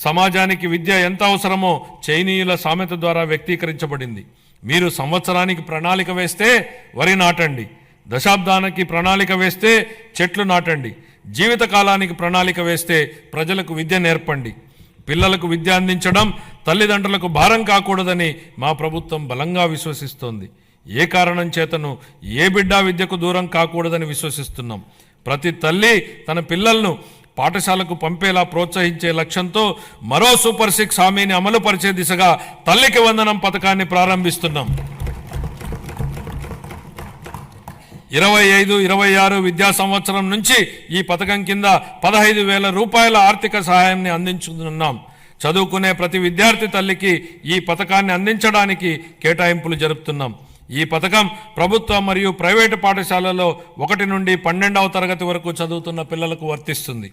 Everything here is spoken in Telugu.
సమాజానికి విద్య ఎంత అవసరమో చైనీయుల సామెత ద్వారా వ్యక్తీకరించబడింది. మీరు సంవత్సరానికి ప్రణాళిక వేస్తే వరి నాటండి. దశాబ్దానికి ప్రణాళిక వేస్తే చెట్లు నాటండి. జీవితకాలానికి ప్రణాళిక వేస్తే ప్రజలకు విద్య నేర్పండి. పిల్లలకు విద్య అందించడం తల్లిదండ్రులకు భారం కాకూడదని మా ప్రభుత్వం బలంగా విశ్వసిస్తోంది. ఏ కారణం చేతను ఏ బిడ్డ విద్యకు దూరం కాకూడదని విశ్వసిస్తున్నాం. ప్రతి తల్లి తన పిల్లలను పాఠశాలకు పంపేలా ప్రోత్సహించే లక్ష్యంతో మరో సూపర్ సిక్స్ హామీని అమలు పరిచే దిశగా తల్లికి వందనం పథకాన్ని ప్రారంభిస్తున్నాం. ఇరవై ఐదు ఇరవై ఆరు విద్యా సంవత్సరం నుంచి ఈ పథకం కింద పదహైదు వేల రూపాయల ఆర్థిక సహాయాన్ని అందించుతున్నాం చదువుకునే ప్రతి విద్యార్థి తల్లికి ఈ పథకాన్ని అందించడానికి కేటాయింపులు జరుపుతున్నాం. ఈ పథకం ప్రభుత్వ మరియు ప్రైవేటు పాఠశాలలో ఒకటి నుండి పన్నెండవ తరగతి వరకు చదువుతున్న పిల్లలకు వర్తిస్తుంది.